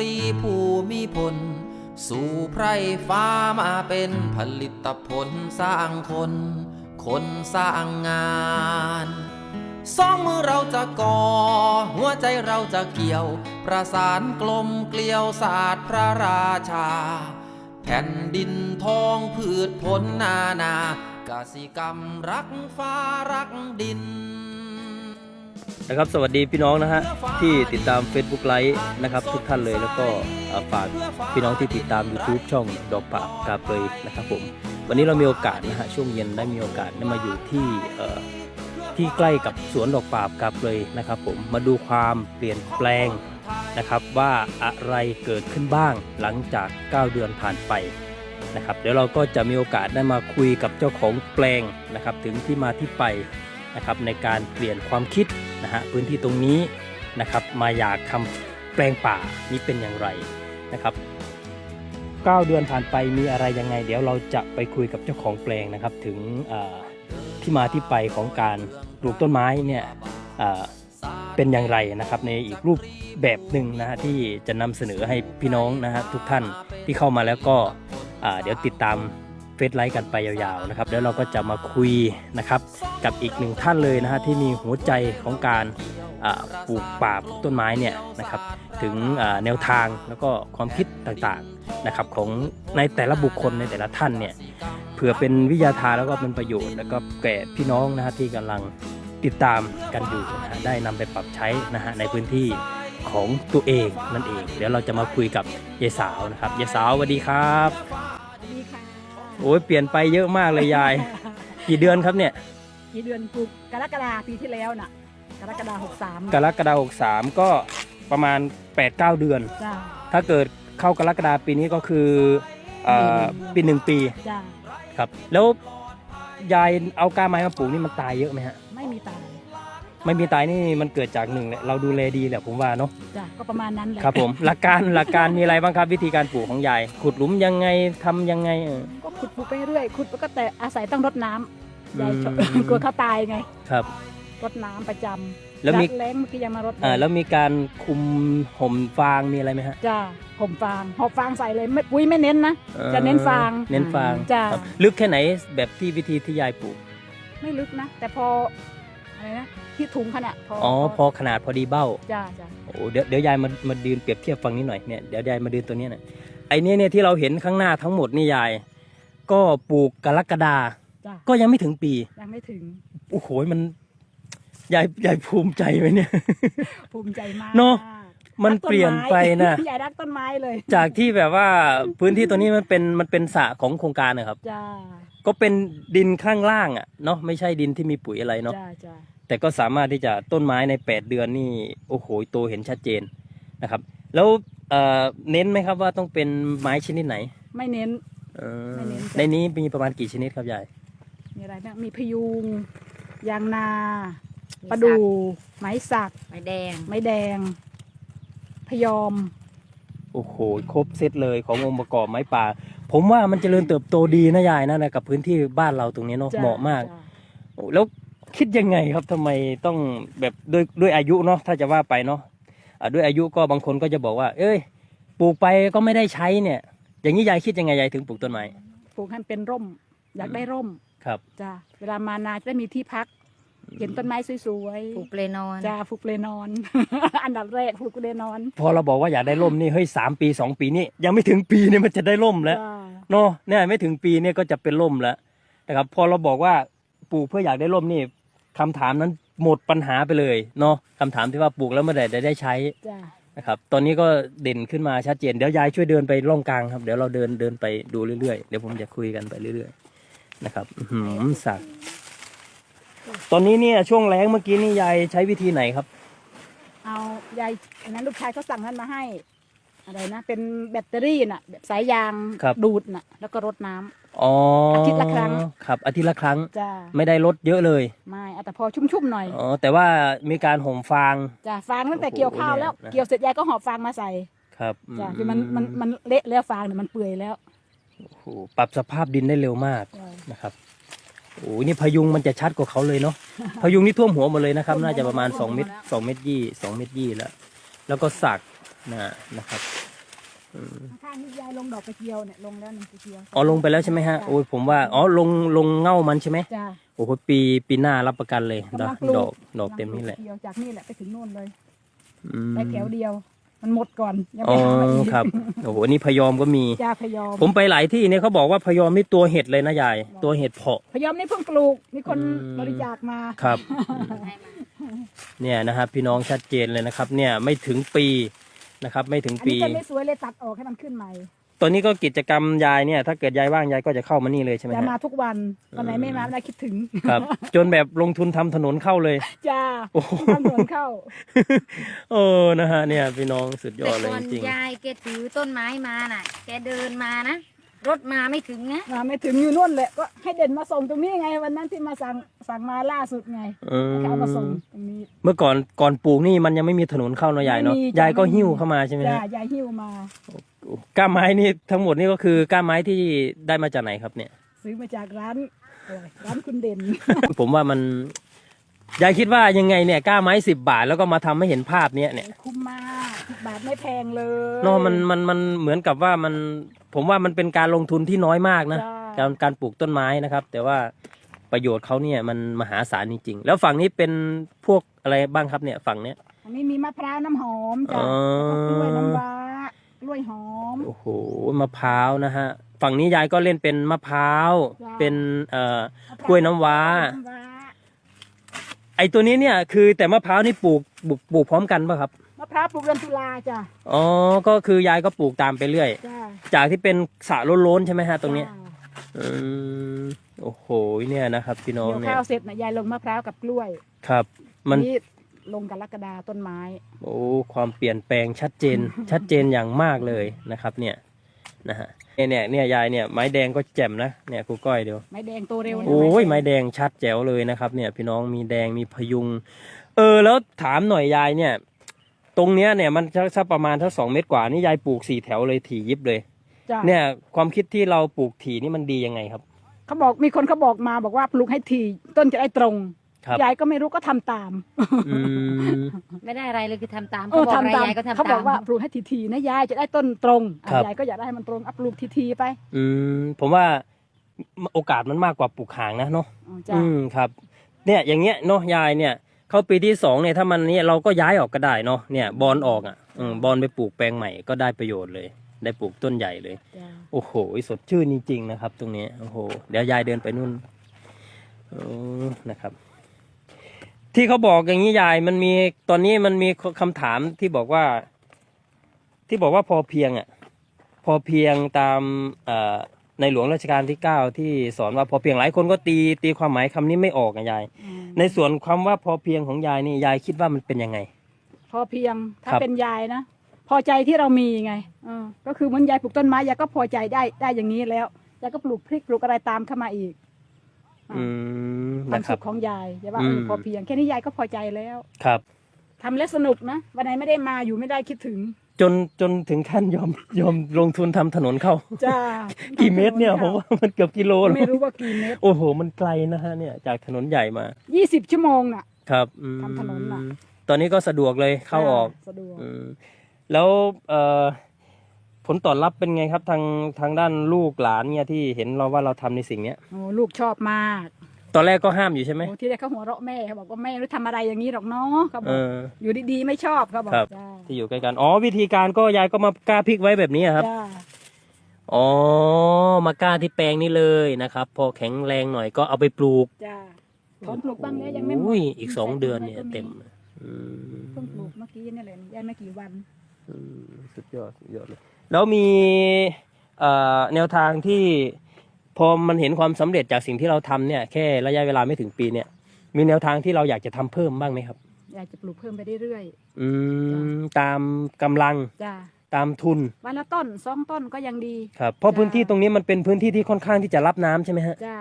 รีภูมิพลสู่ไพรฟ้ามาเป็นผลิตผลสร้างคน คนสร้างงานสองมือเราจะก่อ หัวใจเราจะเกี่ยว ประสานกลมเกลียวศาสตร์พระราชา แผ่นดินทองพืชผลนานา กสิกรรมรักฟ้ารักดิน นะครับสวัสดีพี่น้องนะฮะที่ติดตาม Facebook ไลฟ์นะครับ ทุกท่านเลยแล้วก็ฝากพี่น้องที่ติดตาม YouTube ช่องดอกปากกาเปยนะครับผมวันนี้เรามีโอกาสนะฮะช่วงเย็นได้มีโอกาสได้มาอยู่ที่ที่ใกล้กับสวนดอกปาบกาเปยนะครับผมมาดูความเปลี่ยนแปลงนะครับว่าอะไรเกิดขึ้นบ้างหลังจาก 9 เดือนผ่านไปนะครับเดี๋ยวเราก็จะมีโอกาสได้มาคุยกับเจ้าของแปลงนะครับถึงที่มาที่ไป นะครับในการเปลี่ยนความคิดนะฮะพื้นที่ตรงนี้นะครับมาอยากทำแปลงป่านี้เป็นอย่างไรนะครับ 9 เดือนผ่านไปมีอะไรยังไง เดี๋ยวเราจะไปคุยกับเจ้าของแปลงนะครับถึงที่มาที่ไปของการปลูกต้นไม้เนี่ยเป็นอย่างไรนะครับในอีกรูปแบบหนึ่งนะฮะที่จะนำเสนอให้พี่น้องนะฮะทุกท่านที่เข้ามาแล้วก็เดี๋ยวติดตาม เฟซไลค์กันไปยาวๆนะครับแล้วเราก็จะมาคุยนะครับกับอีกหนึ่งท่านเลยนะฮะที่มีหัวใจของการปลูกป่าปลูกต้นไม้เนี่ยนะครับถึงแนวทางแล้วก็ความคิดต่างๆนะครับของในแต่ละบุคคลในแต่ละท่านเนี่ยเผื่อเป็นวิทยาทานแล้วก็เป็นประโยชน์ แล้วก็แก่พี่น้องนะฮะที่กำลังติดตามกันอยู่นะฮะได้นำไปปรับใช้นะฮะในพื้นที่ของตัวเองนั่นเอง เดี๋ยวเราจะมาคุยกับยายสาวนะครับยายสาวสวัสดีครับ โอ้ยเปลี่ยนไปเยอะมากเลยยาย กี่เดือนครับเนี่ย กี่เดือนปลูกกรกฎาปีที่แล้วน่ะ กรกฎาหกสามกรกฎาคม63ก็ประมาณ 8-9 เดือน จ้าถ้าเกิดเข้ากรกฎาปีนี้ก็คือเอ่ออืมปีหนึ่งปีจ้าครับ แล้วยายเอาก้าไม้มาปลูกนี่มันตายเยอะไหมฮะ ไม่มีตายไม่มีตายนี่มันเกิดจากหนึ่งเนี่ยเราดูแลดีแหละผมว่าเนาะจ้าก็ประมาณนั้นแหละครับผมหลักการหลักการมีอะไรบ้างครับ วิธีการปลูกของยาย ขุดหลุมยังไงทำยังไงเออก็ ขุดปลูกไปเรื่อยขุดแล้วก็แต่อาศัยต้องรดน้ำยายชอบอืม กลัวเขาตายไงครับ รดน้ำประจำแล้วมีแรงเมื่อกี้ยังมารดอ่าแล้วมีการคุมห่มฟางมีอะไรไหมฮะจ้าผมฟางหอบฟางใส่เลยไม่ปุ๋ยไม่เน้นนะ จะเน้นฟางเน้นฟางจ้ะ ครับลึกแค่ไหนแบบที่วิธีที่ยายปลูกไม่ลึกนะ แต่พออะไรนะที่ถุงขนาดพออ๋อพอขนาดพอดีเบ้า จ้าจ้าโอ้เดี๋ยวเดี๋ยวยายมามาดืนเปรียบเทียบฟังนี้หน่อยเนี่ยเดี๋ยวยายมาดืนตัวเนี้ยหน่อยไอ้เนี่ยเนี่ยที่เราเห็นข้างหน้าทั้งหมดนี่ยาย ก็ปลูกกรกฎาจ้าก็ยังไม่ถึงปี ยังไม่ถึงโอ้โหมันยายยายภูมิใจไหมเนี่ย ภูมิใจมากเนอะ มันรักต้เปลี่ยนไปนะไม้ยายรักต้นไม้เลยจากที่แบบว่าพื้นที่ตัวนี้มันเป็นมันเป็นสระของโครงการนะครับ จ้าก็เป็นดินข้างล่างอะเนาะไม่ใช่ดินที่มีปุ๋ยอะไรเนาะจ้าจ้าแต่ก็สามารถที่จะต้นไม้ใน 8 เดือนนี่โอ้โหโตเห็นชัดเจนนะครับ แล้วเอ่อเน้นไหมครับว่าต้องเป็นไม้ชนิดไหน ไม่เน้น เออไม่เน้นจ้ะ ในนี้มีประมาณกี่ชนิดครับยายมีอะไรบ้างมีพยุง ยางนาประดูไม้สัก ไม้แดง ไม้แดง พยอม โอ้โหครบเซตเลยขององค์ประกอบไม้ป่า ผมว่ามันจเจริญเติบโตดีนะยายนะกับพื้นที่บ้านเราตรงนี้เนาะจ้เหมาะมาก จ้โอ้แล้วคิดยังไงครับทำไมต้องแบบด้วยด้วยอายุเนาะถ้าจะว่าไปเนาะอะด้วยอายุก็บางคนก็จะบอกว่า เอ้ยปลูกไปก็ไม่ได้ใช้เนี่ย อย่างนี้ยายคิดยังไงยายถึงปลูกต้นไม้ปลูกให้มันเป็นร่ม อยากได้ร่มครับจ้าเวลามานาจะได้มีที่พัก เห็นต้นไม้สวยปลูกเปลนอน ๆจ้าผูกเลนอน อันดับแรกผูกเลนอนพอเราบอกว่าอยากได้ร่มนี่เฮ้ยสามปีสองปีนี่ยังไม่ถึงปีเนี่ยมันจะได้ร่มแล้วจ้าเนาะเนี่ยไม่ถึงปีเนี่ยก็จะเป็นร่มแล้วนะครับพอเราบอกว่าปลูกเพื่ออยากได้ร่มนี่คำถามนั้นหมดปัญหาไปเลยเนาะคำถามที่ว่าปลูกแล้วเมื่อไหร่จะได้ใช้ จ้า นะครับตอนนี้ก็เด่นขึ้นมาชัดเจนเดี๋ยวยายช่วยเดินไปร่องกลางครับ เดี๋ยวเราเดินเดินไปดูเรื่อยๆเดี๋ยวผมจะคุยกันไปเรื่อยๆนะครับอื้อหืมสัก ตอนนี้เนี่ยช่วงแรงเมื่อกี้นี่ยายใช้วิธีไหนครับ เอายายอันนั้นลูกชายเขาสั่งนั้นมาให้ อะไรนะ เป็นแบตเตอรี่น่ะ แบบสายยางครับ ดูดน่ะ แล้วก็รดน้ำ อ๋ออาทิตย์ละครั้ง ครับอาทิตย์ละครั้งจ้าไม่ได้ลดเยอะเลยไม่เอาแต่พอชุ่มๆหน่อยอ๋อแต่ว่ามีการห่มฟาง จ้าฟางตั้งแต่โอ้โหเกี่ยวข้าวแล้ว เนี่ยนะ เกี่ยวเสร็จยายก็หอบฟางมาใส่ครับจ้าคือมันมันมันเละแล้วฟางเนี่ยมันเปื่อยแล้วโอ้โหปรับสภาพดินได้เร็วมากจ้ะนะครับโอ้ยนี่พยุงมันจะชัดกว่าเขาเลยเนาะพยุงนี่ท่วมหัวหมดเลยนะครับ น่าจะประมาณสองเมตรสองเมตรยี่สองเมตรยี่แล้วแล้วก็สัก นะนะครับอืมข้างๆนี่ยายลงดอกกระเจียวเนี่ยลงแล้วหนึ่งกระเจียวอ๋อลงไปแล้วใช่ไหมฮะโอ้ยผมว่าอ๋อลงลงเง่ามันใช่ไหมจ้าโอ้โหปีปีหน้ารับประกันเลยดอกกำลังปลูกดอกดอกเต็มนี่แหละกระเจียวจากนี่แหละไปถึงนู่นเลยอืมไปแถวเดียว มันหมดก่อนยังอ๋ไม่อหามาอีกครับโอ้โหอันนี่พยอมก็มีจ้าพยอม ผมไปหลายที่เนี่ยเขาบอกว่าพยอมนี่ตัวเห็ดเลยนะยาย ตัวเห็ดเพาะ พยอมนี่เพิ่งปลูกมีคนอืมบริจาคมาครับ เนี่ยนะครับพี่น้องชัดเจนเลยนะครับ เนี่ยไม่ถึงปี นะครับ ไม่ถึงอันปี นี้จะไม่สวยเลยตัดออกให้มันขึ้นใหม่ตอนนี้ก็กิจกรรมยายเนี่ย ถ้าเกิดยายว่างยายก็จะเข้ามานี่เลยใช่ไหมจะฮะ มาทุกวันวันไหนไม่มาไม่ได้คิดถึงครับ จนแบบลงทุนทำถนนเข้าเลย จ้าโอ้โห ทำถนนเข้า เออนะฮะเนี่ยพี่น้องสุดยอแต่ดเลยก่อนจริงยายแกถือต้นไม้มาน่ะ แกเดินมานะ รถมาไม่ถึงนะมาไม่ถึงอยู่นู่นแหละก็ให้เด่นมาส่งตรงนี้ไงวันนั้นที่มาสั่งสั่งมาล่าสุดไงๆเออเขาเอามาส่งตรงนี้เมื่อก่อนก่อนปลูกนี่มันยังไม่มีถนนเข้าเนาะยายเนาะไม่มียายก็ไม่มีหิ้วเข้ามาใช่ไหมจ้าฮะยายหิ้วมาก้านไม้นี่ทั้งหมดนี่ก็คือก้านไม้ที่ได้มาจากไหนครับเนี่ย ซื้อมาจากร้านอะไรร้านคุณเด่น ผมว่ามัน ยายคิดว่ายังไงเนี่ยก้านไม้สิบบาทแล้วก็มาทำให้เห็นภาพเนี้ยเนี่ยคุ้มมากสิบบาทไม่แพงเลยเนาะมันมันมันเหมือนกับว่ามันผมว่ามันเป็นการลงทุนที่น้อยมากนะจ้าการการปลูกต้นไม้นะครับ แต่ว่าประโยชน์เขาเนี่ยมันมหาศาลจริงๆแล้วฝั่งนี้เป็นพวกอะไรบ้างครับเนี่ยฝั่งเนี้ย อันนี้มีมะพร้าวน้ำหอมจ้าอ๋อ แล้วก็กล้วยน้ำว้ากล้วยหอม โอ้โหมะพร้าวนะฮะฝั่งนี้ยายก็เล่นเป็นมะพร้าว จ้าเป็นเอ่อมะพร้กล้วยน้ำว้าน้ำว้า ไอตัวนี้เนี่ยคือแต่มะพร้าวนี่ปลูกปลูกปลูกพร้อมกันป่ะครับ มะพร้าวปลูกเดือนตุลาจ้าอ๋อ ก็คือยายก็ปลูกตามไปเรื่อย จ้าจากที่เป็นสระโล้นๆใช่ไหมฮะตรงเนี้ยจ้าอืมโอ้โหเนี่ยนะครับพี่น้องเดี๋ยวเนี่ยข้าวเสร็จนะยายลงมะพร้าวกับกล้วยครับ มันนี่ลงกรกฎาต้นไม้ โอ้ความเปลี่ยนแปลงชัดเจนชัดเจนอย่างมากเลยนะครับ เนี่ย นะฮะเนี่ยเนี่ยเนี่ยยายเนี่ยไม้แดงก็แจ่มนะเนี่ยครูก้อยเดียวไม้แดงโตเร็วนะโอ้ยแดไม้งแดงชัดแจ๋วเลยนะครับ เนี่ยพี่น้องมีแดงมีพยุง เออแล้วถามหน่อยยายเนี่ย ตรงเนี้ยเนี่ยมันสักประมาณถ้าสองเมตรกว่านี่ยายปลูกสี่แถวเลยถี่ยิบเลย จ้ะเนี่ยความคิดที่เราปลูกถี่นี่มันดียังไงครับ เขาบอกมีคนเขาบอกมาบอกว่าปลูกให้ทีต้นจะได้ตรง ครับยายก็ไม่รู้ก็ทำตาม อืม ไม่ได้อะไรเลยคือทำตามเออเขาบอกอะไรทำตามยายก็ทำตามเขาบอกว่าปลูกให้ทีๆนะยายจะได้ต้นตรงอะครับ ยายก็อยากได้ให้มันตรงอัปลูกทีๆไปอืมผมว่าโอกาสมันมากกว่าปลูกหางนะเนาะอ๋อจ้ะอืมครับ เนี่ยอย่างเงี้ยเนาะยายเนี่ย เข้าปีที่สองเนี่ยถ้ามันเนี่ยเราก็ย้ายออกก็ได้เนาะเนี่ยบอลออกอะอืมบอลไปปลูกแปลงใหม่ก็ได้ประโยชน์เลย ได้ปลูกต้นใหญ่เลย จ้ะโอ้โห สดชื่นจริงๆนะครับ ตรงนี้ โอ้โห เดี๋ยวยายเดินไปนู่นโอ้นะครับ ที่เขาบอกอย่างนี้ยายมันมีตอนนี้มันมีคำถามที่บอกว่า ที่บอกว่าพอเพียงอะ พอเพียงตามเอ่อในหลวงรัชกาลที่เก้าที่สอนว่าพอเพียงหลายคนก็ตีตีความหมายคำนี้ไม่ออกอะยายอืมในส่วนความว่าพอเพียงของยายนี่ยายคิดว่ามันเป็นยังไง พอเพียงถ้าครับเป็นยายนะพอใจที่เรามีไงเออก็คือเหมันยายปลูกต้นไม้ยายก็พอใจได้ได้อย่างนี้แล้วยายก็ปลูกพริกปลูกอะไรตามเข้ามาอีก อะอืมความนะครัสุบขของยายยายว่าอืมเออพอเพียงแค่นี้ยายก็พอใจแล้วครับ ทำแล้วสนุกนะวันไหนไม่ได้มาอยู่ไม่ได้คิดถึงจนจนถึงขั้นยอมยอมลงทุนทำถนนเข้า จ้า กี่เมตรเนี่ยผมว่ามันเกือบกิโลแล้วไม่รู้ว่ากี่เมตรโอ้โห มันไกลนะฮะเนี่ยจากถนนใหญ่มา ยี่สิบชั่วโมงน่ะ ครับอืมทำถนนน่ะ ตอนนี้ก็สะดวกเลยเข้าออกสะดวกอืมแล้วเอ่อ ผลตอบรับเป็นไงครับทางทางด้านลูกหลานเนี่ยที่เห็นเราว่าเราทำในสิ่งเนี้ย โอ้ลูกชอบมากตอนแรกก็ห้ามอยู่ใช่ไหม โอ้ที่แรกเขาหัวเราะแม่เขาบอกว่าแม่รู้ทำอะไรอย่างนี้หรอกเนาะเขาบเออกออยู่ดีๆไม่ชอบเขาบอกครับ จ้าที่อยู่ใกล้กัน อ๋อวิธีการก็ยายก็มากล้าพริกไว้แบบนี้อะครับ จ้าอ๋อมากล้าที่แปลงนี่เลยนะครับ พอแข็งแรงหน่อยก็เอาไปปลูกจ้าถอนปลูกบ้างแล้วยังไม่หมดอุ้ยอีกสองเดือนเนี่ยเต็มอืมเพิ่งปลูกเมื่อกี้นี่แหละยายไม่กี่วัน อืมสุดยอดสุดยอดเลย แล้วมีเอ่อแนวทางที่พอมันเห็นความสำเร็จจากสิ่งที่เราทำเนี่ยแค่ระยะเวลาไม่ถึงปีเนี่ย มีแนวทางที่เราอยากจะทำเพิ่มบ้างไหมครับ อยากจะปลูกเพิ่มไปเรื่อยอืมตามกำลังๆจ้าตามทุนวันละต้นสองต้นก็ยังดีครับเพราะจ้ะพื้นที่ตรงนี้มันเป็นพื้นที่ที่ค่อนข้างที่จะรับน้ำใช่ไหมฮะจ้า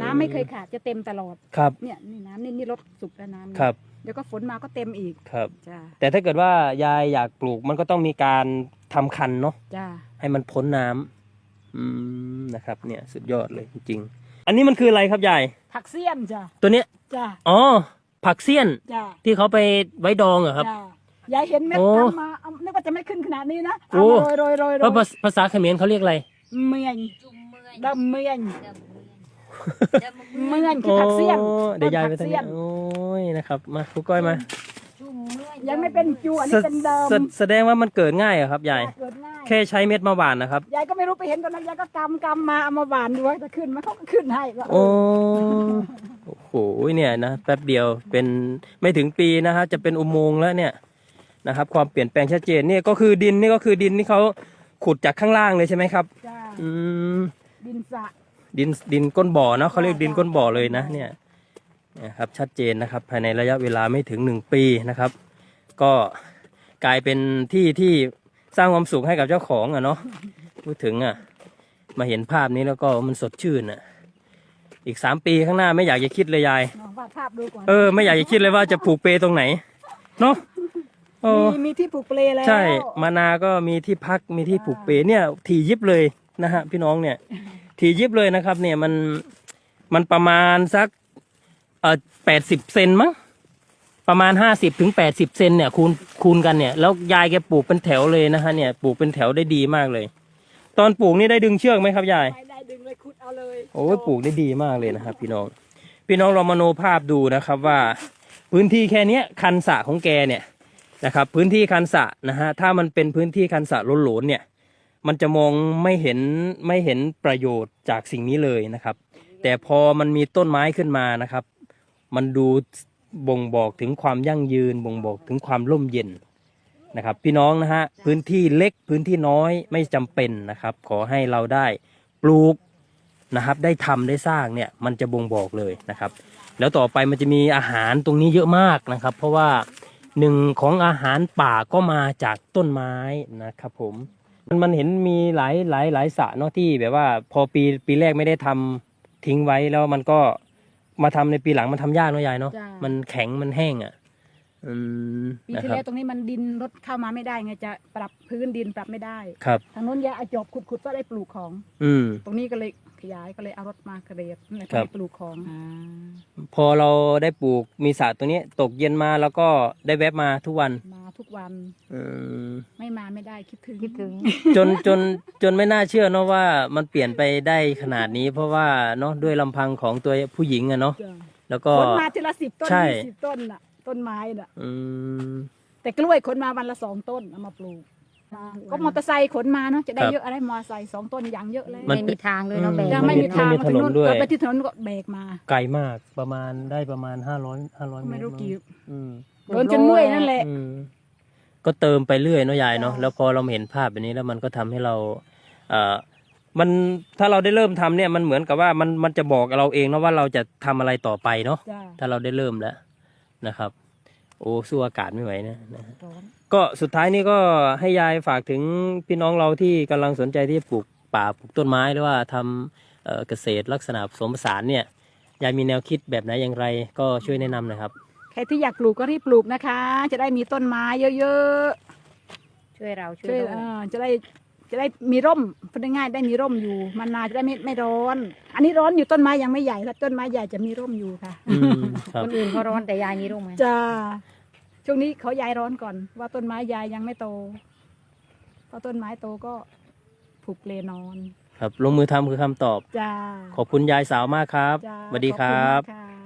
น้ำไม่เคยขาดจะเต็มตลอด ครับเนี่ยนี่น้ำนี่นี่รถสุกแล้วน้ำนี่ครับเดี๋ยวก็ฝนมาก็เต็มอีกครับ จ้าแต่ถ้าเกิดว่ายายอยากปลูกมันก็ต้องมีการทำคันเนาะจ้าให้มันพ้นน้ำอืมนะครับ เนี่ยสุดยอดเลยจริงๆอันนี้มันคืออะไรครับยายผักเสี้ยนจ้ะตัวเนี้ยจ้ะอ๋อผักเสี้ยนจ้ะที่เขาไปไว้ดองเหรอครับ จ้ะยายเห็นเม็ดโอ้ทำมาเอานึกว่าจะไม่ขึ้นขนาดนี้นะโอ้ เอามาโรยโรยโรยโรแล้วยภาษภาษาเขมรเขาเรียกอะไร เมียนจุ่มเมื่อยดำเมียนเดิม เมื่อยเมียนคือผักเสี้ยนโอ้เดี๋ยวยายไปต้ทางนผักเสี้นี้ยนโอ้ยนะครับมาครูก้อยมาจุ่มเมื่อยยังไม่เป็นจูอันนี้เป็นเดิมแสแสดงว่ามันเกิดง่ายเหรอครับยายเกิดง่ายแค่ใช้เม็ดมาหว่านนะครับยายก็ไม่รู้ไปเห็นตอนนั้นยายก็กำกำมาเอามาหวานดูว่าจะขึ้นไหมันเขาก็ขึ้นให้ว่าเอโอ้อโอ้โหเนี่ยนะแป๊บเดียวเป็นไม่ถึงปีนะฮะจะเป็นอุโมงค์แล้วเนี่ยนะครับ ความเปลี่ยนแปลงชัดเจนเนี่ยก็คือดินนี่ก็คือดินที่เขาขุดจากข้างล่างเลยใช่ไหมครับ จ้าอืมดินสระ ดินดินก้นบ่อเนาะเขาเรียกดินก้นบ่อเลยนะเนี่ยนะครับชัดเจนนะครับภายในระยะเวลาไม่ถึงหนึ่งปีนะครับ ก็กลายเป็นที่ที่สร้างความสุขให้กับเจ้าของอะเนาะพูดถึงอะมาเห็นภาพนี้แล้วก็มันสดชื่นอะอีกสามปีข้างหน้าไม่อยากจะคิดเลยยายลองวาดภาพดูก่อนเออไม่อยากจะคิดเลยว่าจะผูกเปตรงไหนเนาะโอ้มีมีที่ปลูกเปลแล้วใช่ มานาก็มีที่พักมีที่ผูกเปเนี่ยทียิบเลยนะฮะพี่น้องเนี่ย ทียิบเลยนะครับ เนี่ยมันมันประมาณสักเออแปดสิบเซนมั้งประมาณห้าสิบถึงแปดสิบเซนเนี่ยคูณคูณกันเนี่ยแล้วยายแกปลูกเป็นแถวเลยนะฮะเนี่ยปลูกเป็นแถวได้ดีมากเลย ตอนปลูกนี่ได้ดึงเชือกไหมครับยายไม่ได้ดึงเลยขุดเอาเลยโอ้ยปลูกได้ดีมากเลยนะครับ พี่น้อง พี่น้องลองมโนภาพดูนะครับว่า พื้นที่แค่เนี้ยคันสระของแกเนี่ยนะครับ พื้นที่คันสระนะฮะถ้ามันเป็นพื้นที่คันสระโหลนๆเนี่ย มันจะมองไม่เห็นไม่เห็นประโยชน์จากสิ่งนี้เลยนะครับ แต่พอมันมีต้นไม้ขึ้นมานะครับ มันดูบ่งบอกถึงความยั่งยืนบ่งบอกถึงความร่มเย็นนะครับ พี่น้องนะฮะพื้นที่เล็กพื้นที่น้อยไม่จำเป็นนะครับ ขอให้เราได้ปลูกนะครับ ได้ทำได้สร้างเนี่ยมันจะบ่งบอกเลยนะครับ แล้วต่อไปมันจะมีอาหารตรงนี้เยอะมากนะครับ เพราะว่าหนึ่งของอาหารป่าก็มาจากต้นไม้นะครับผม มันมันเห็นมีหลายหลายหลายสระเนาะที่แบบว่า พอปีปีแรกไม่ได้ทำทิ้งไว้แล้วมันก็มาทำในปีหลังมันทำยากเนาะยายเนาะจ้ะ มันแข็งมันแห้งอะ อืมปีนะที่ครับแล้วตรงนี้มันดินรถเข้ามาไม่ได้ไงจะปรับพื้นดินปรับไม่ได้ ครับ ทางนู้นยายเอาจอบขุดขุดก็ได้ปลูกของ อืม ตรงนี้ก็เลยขยายก็เลยเอารถมากระเดียบนั่นแหละก็ครับได้ปลูกของพอเราได้ปลูกมีสระตัวนี้ตกเย็นมาแล้วก็ได้แวบมาทุกวันมาทุกวันอืมไม่มาไม่ได้คิดถึง คิดถึง จนจนจนไม่น่าเชื่อเนาะว่ามันเปลี่ยนไปได้ขนาดนี้ เพราะว่าเนาะด้วยลำพังของตัวผู้หญิงอะเนาะจ้ะแล้วก็ขนมาทีละสิบต้นใช่ ยี่สิบต้นน่ะ ต้นไม้น่ะอืม แต่กล้วยขนมาวันละสองต้นเอามาปลูก ก็มอเตอร์ไซค์ขนมาเนาะจะได้ครับเยอะอะไรมอเตอร์ไซค์สองต้นอย่างเยอะเลยมัน ไม่มีทางเลยเนาะแบกยังไม่มีทางไม่มีถนนด้วยเออไปที่ถนนก็แบกมา ไกลมากประมาณได้ประมาณห้าร้อยห้าร้อยเมตรไม่รู้กี่อืมโดนจนเมื่อยนั่นแหละ อืมก็เติมไปเรื่อยเนาะยายเนาะใช่แล้วพอเราเห็นภาพแบบนี้แล้วมันก็ทำให้เราเอ่อมันถ้าเราได้เริ่มทำเนี่ยมันเหมือนกับว่ามันมันจะบอกเราเองนะว่าเราจะทำอะไรต่อไปเนาะจ้าถ้าเราได้เริ่มแล้ว นะครับ โอ้สู้อากาศไม่ไหวนะนะร้อนก็สุดท้ายนี้ก็ให้ยายฝากถึงพี่น้องเราที่กำลังสนใจที่จะปลูกป่าปลูกต้นไม้หรือว่าทำเอ่อเกษตรลักษณะผสมผสานเนี่ยยายมีแนวคิดแบบไหนอย่างไรก็ช่วยแนะนำหน่อยครับ ใครที่อยากปลูกก็รีบปลูกนะคะ จะได้มีต้นไม้เยอะช่วยเราๆช่ช่ววยยเราเอ่อจะได้ จะได้มีร่มพูดง่ายๆได้มีร่มอยู่มันนาจะได้ไม่ไม่ร้อน อันนี้ร้อนอยู่ต้นไม้ยังไม่ใหญ่แล้วต้นไม้ใหญ่จะมีร่มอยู่ค่ะอืมครับ คนอื่นเขาร้อนแต่ยายนี่รู้ไหมจ้าช่วงนี้เขาย้ายร้อนก่อน ว่าต้นไม้ยายยังไม่โตพอต้นไม้โตก็ผูกเปลนอนครับลงมือทำคือคำตอบจ้าขอบคุณยายสาวมากครับจ้าสวัสดีคขอรัณบมากค่ะ